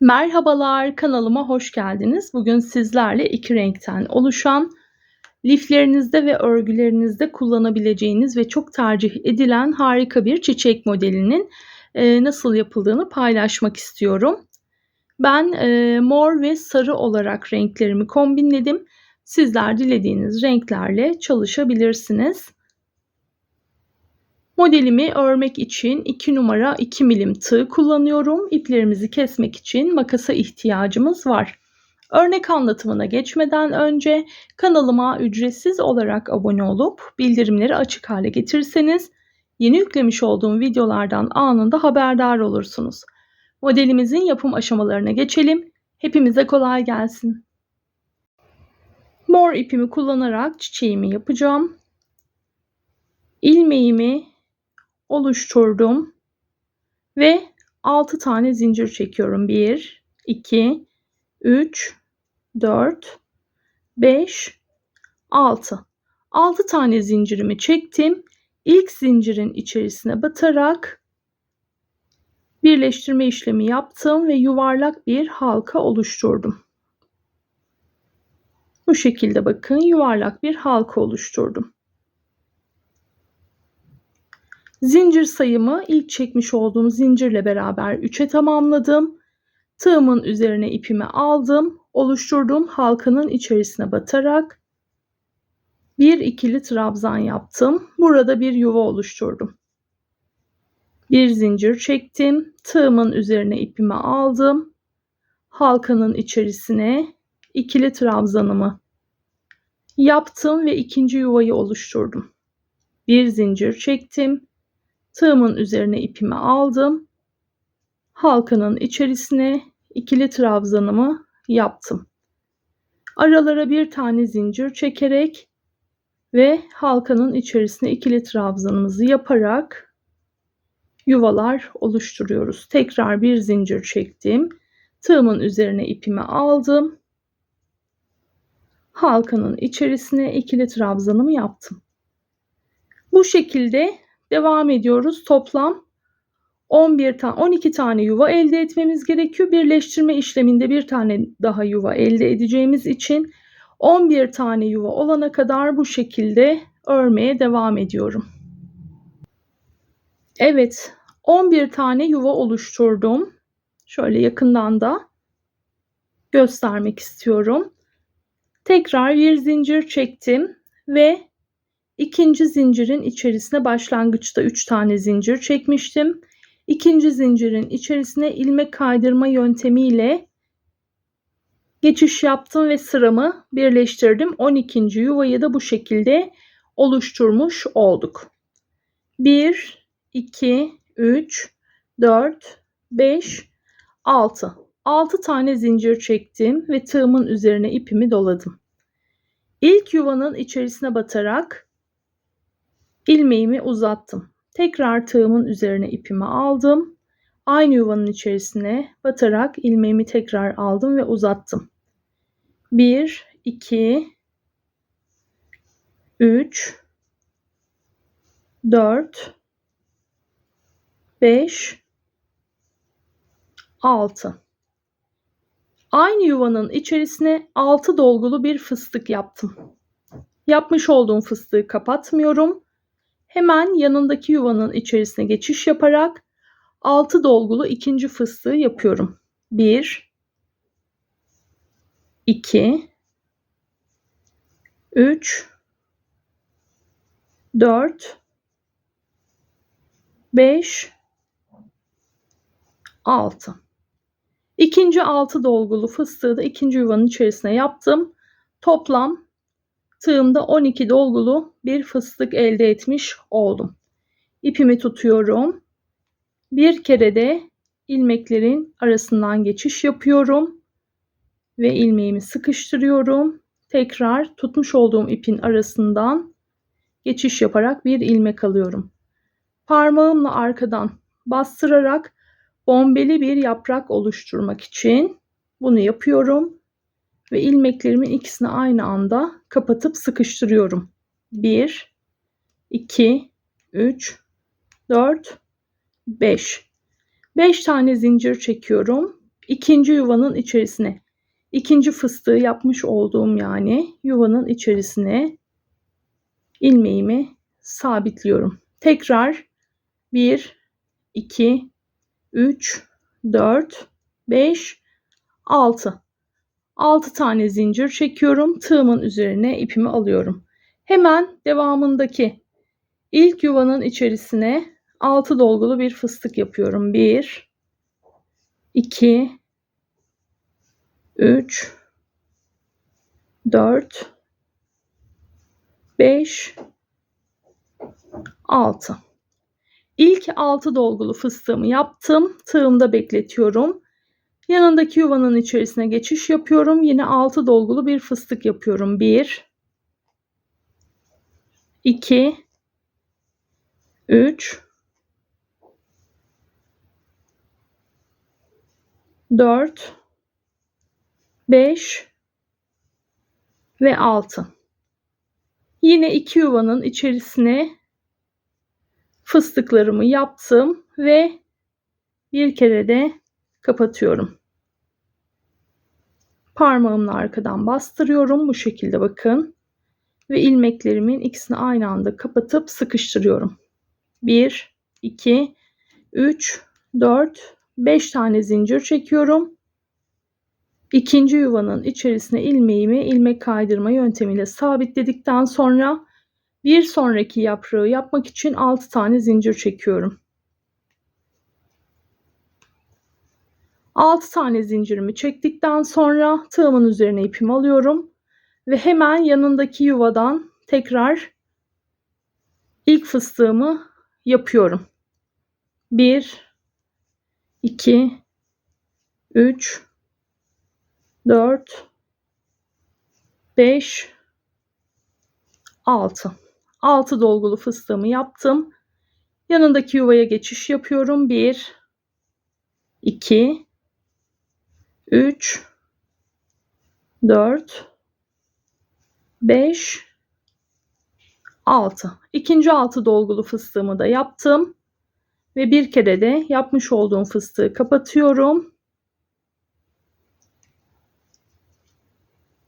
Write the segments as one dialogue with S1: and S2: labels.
S1: Merhabalar, kanalıma hoş geldiniz. Bugün sizlerle iki renkten oluşan, liflerinizde ve örgülerinizde kullanabileceğiniz ve çok tercih edilen harika bir çiçek modelinin e, nasıl yapıldığını paylaşmak istiyorum. Ben e, mor ve sarı olarak renklerimi kombinledim. Sizler dilediğiniz renklerle çalışabilirsiniz. Modelimi örmek için 2 numara 2 milim tığ kullanıyorum. İplerimizi kesmek için makasa ihtiyacımız var. Örnek anlatımına geçmeden önce kanalıma ücretsiz olarak abone olup bildirimleri açık hale getirirseniz yeni yüklemiş olduğum videolardan anında haberdar olursunuz. Modelimizin yapım aşamalarına geçelim. Hepimize kolay gelsin. Mor ipimi kullanarak çiçeğimi yapacağım. İlmeğimi oluşturdum ve 6 tane zincir çekiyorum. 1 2 3 4 5 6 6 tane zincirimi çektim. İlk zincirin içerisine batarak birleştirme işlemi yaptım ve yuvarlak bir halka oluşturdum. Bu şekilde bakın yuvarlak bir halka oluşturdum. Zincir sayımı ilk çekmiş olduğum zincirle beraber 3'e tamamladım. Tığımın üzerine ipimi aldım. Oluşturduğum halkanın içerisine batarak bir ikili trabzan yaptım. Burada bir yuva oluşturdum. Bir zincir çektim. Tığımın üzerine ipimi aldım. Halkanın içerisine ikili trabzanımı yaptım ve ikinci yuvayı oluşturdum. Bir zincir çektim. Tığımın üzerine ipimi aldım. Halkanın içerisine ikili trabzanımı yaptım. Aralara bir tane zincir çekerek ve halkanın içerisine ikili trabzanımızı yaparak yuvalar oluşturuyoruz. Tekrar bir zincir çektim. Tığımın üzerine ipimi aldım. Halkanın içerisine ikili trabzanımı yaptım. Bu şekilde Devam ediyoruz. Toplam 11 tane 12 tane yuva elde etmemiz gerekiyor. Birleştirme işleminde bir tane daha yuva elde edeceğimiz için 11 tane yuva olana kadar bu şekilde örmeye devam ediyorum. Evet, 11 tane yuva oluşturdum. Şöyle yakından da göstermek istiyorum. Tekrar bir zincir çektim ve İkinci zincirin içerisine başlangıçta 3 tane zincir çekmiştim. İkinci zincirin içerisine ilmek kaydırma yöntemiyle geçiş yaptım ve sıramı birleştirdim. 12. yuvayı da bu şekilde oluşturmuş olduk. 1 2 3 4 5 6 6 tane zincir çektim ve tığımın üzerine ipimi doladım. İlk yuvanın içerisine batarak ilmeğimi uzattım. Tekrar tığımın üzerine ipimi aldım. Aynı yuvanın içerisine batarak ilmeğimi tekrar aldım ve uzattım. 1 2 3 4 5 6 Aynı yuvanın içerisine 6 dolgulu bir fıstık yaptım. Yapmış olduğum fıstığı kapatmıyorum. Hemen yanındaki yuvanın içerisine geçiş yaparak 6 dolgulu ikinci fıstığı yapıyorum. 1 2 3 4 5 6 İkinci 6 dolgulu fıstığı da ikinci yuvanın içerisine yaptım. Toplam tığımda 12 dolgulu bir fıstık elde etmiş oldum. İpimi tutuyorum. Bir kere de ilmeklerin arasından geçiş yapıyorum ve ilmeğimi sıkıştırıyorum. Tekrar tutmuş olduğum ipin arasından geçiş yaparak bir ilmek alıyorum. Parmağımla arkadan bastırarak bombeli bir yaprak oluşturmak için bunu yapıyorum ve ilmeklerimin ikisini aynı anda kapatıp sıkıştırıyorum. 1 2 3 4 5 5 tane zincir çekiyorum. ikinci yuvanın içerisine ikinci fıstığı yapmış olduğum yani yuvanın içerisine ilmeğimi sabitliyorum. Tekrar 1 2 3 4 5 6 6 tane zincir çekiyorum. Tığımın üzerine ipimi alıyorum. Hemen devamındaki ilk yuvanın içerisine 6 dolgulu bir fıstık yapıyorum. 1 2 3 4 5 6 İlk 6 dolgulu fıstığımı yaptım. Tığımda bekletiyorum. Yanındaki yuvanın içerisine geçiş yapıyorum. Yine 6 dolgulu bir fıstık yapıyorum. 1 2 3 4 5 ve 6. Yine iki yuvanın içerisine fıstıklarımı yaptım ve bir kere de kapatıyorum. Parmağımla arkadan bastırıyorum bu şekilde bakın. Ve ilmeklerimin ikisini aynı anda kapatıp sıkıştırıyorum. 1 2 3 4 5 tane zincir çekiyorum. İkinci yuvanın içerisine ilmeğimi ilmek kaydırma yöntemiyle sabitledikten sonra bir sonraki yaprağı yapmak için 6 tane zincir çekiyorum. 6 tane zincirimi çektikten sonra tığımın üzerine ipimi alıyorum ve hemen yanındaki yuvadan tekrar ilk fıstığımı yapıyorum. 1 2 3 4 5 6 6 dolgulu fıstığımı yaptım. Yanındaki yuvaya geçiş yapıyorum. 1 2 3 4 5 6 İkinci 6 dolgulu fıstığımı da yaptım. Ve bir kere de yapmış olduğum fıstığı kapatıyorum.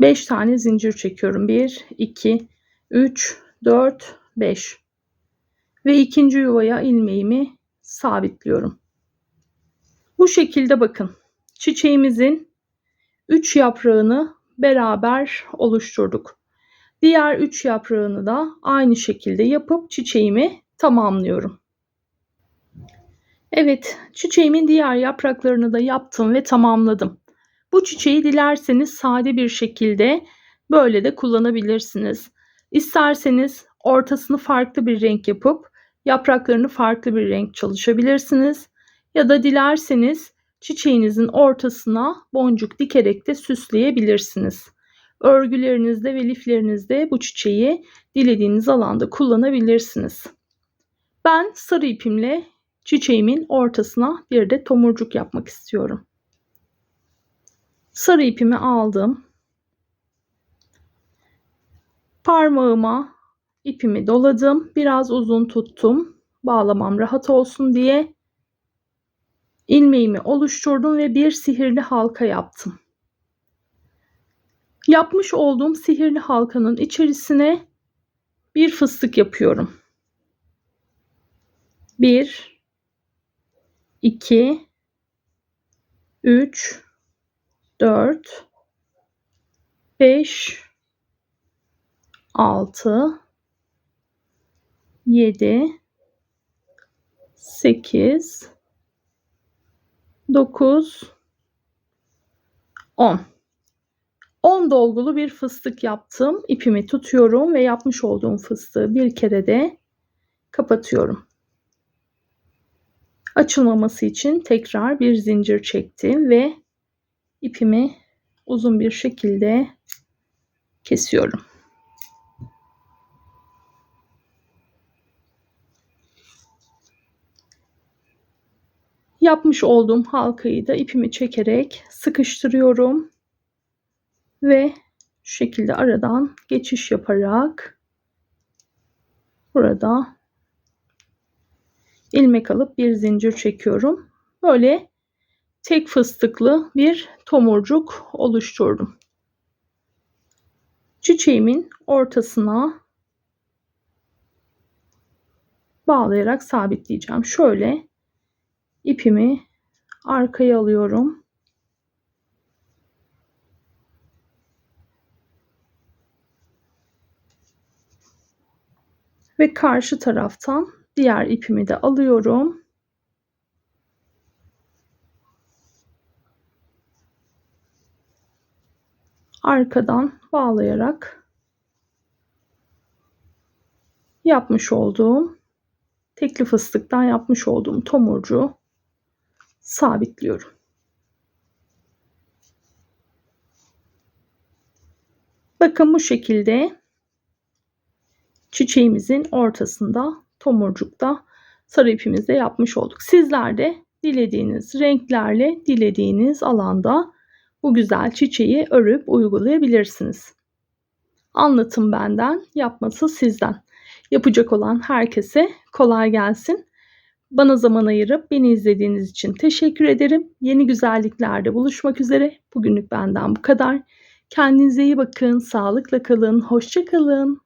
S1: 5 tane zincir çekiyorum. 1 2 3 4 5 ve ikinci yuvaya ilmeğimi sabitliyorum. Bu şekilde bakın çiçeğimizin 3 yaprağını beraber oluşturduk diğer 3 yaprağını da aynı şekilde yapıp çiçeğimi tamamlıyorum Evet, çiçeğimin diğer yapraklarını da yaptım ve tamamladım. Bu çiçeği dilerseniz sade bir şekilde böyle de kullanabilirsiniz. İsterseniz ortasını farklı bir renk yapıp yapraklarını farklı bir renk çalışabilirsiniz. Ya da dilerseniz çiçeğinizin ortasına boncuk dikerek de süsleyebilirsiniz. Örgülerinizde ve liflerinizde bu çiçeği dilediğiniz alanda kullanabilirsiniz. Ben sarı ipimle çiçeğimin ortasına bir de tomurcuk yapmak istiyorum. Sarı ipimi aldım. Parmağıma ipimi doladım. Biraz uzun tuttum. Bağlamam rahat olsun diye. İlmeğimi oluşturdum ve bir sihirli halka yaptım. Yapmış olduğum sihirli halkanın içerisine bir fıstık yapıyorum. 1 2 3 4 5 6 7 8 9 10 10 dolgulu bir fıstık yaptım. İpimi tutuyorum ve yapmış olduğum fıstığı bir kere de kapatıyorum. Açılmaması için tekrar bir zincir çektim ve ipimi uzun bir şekilde kesiyorum. Yapmış olduğum halkayı da ipimi çekerek sıkıştırıyorum ve şu şekilde aradan geçiş yaparak burada ilmek alıp bir zincir çekiyorum. Böyle tek fıstıklı bir tomurcuk oluşturdum. Çiçeğimin ortasına bağlayarak sabitleyeceğim. Şöyle ipimi arkaya alıyorum. Ve karşı taraftan diğer ipimi de alıyorum. Arkadan bağlayarak yapmış olduğum tekli fıstıktan yapmış olduğum tomurcuğu sabitliyorum. Bakın bu şekilde çiçeğimizin ortasında tomurcukta sarı ipimizle yapmış olduk. Sizler de dilediğiniz renklerle dilediğiniz alanda bu güzel çiçeği örüp uygulayabilirsiniz. Anlatım benden, yapması sizden. Yapacak olan herkese kolay gelsin. Bana zaman ayırıp beni izlediğiniz için teşekkür ederim. Yeni güzelliklerde buluşmak üzere. Bugünlük benden bu kadar. Kendinize iyi bakın, sağlıkla kalın, hoşça kalın.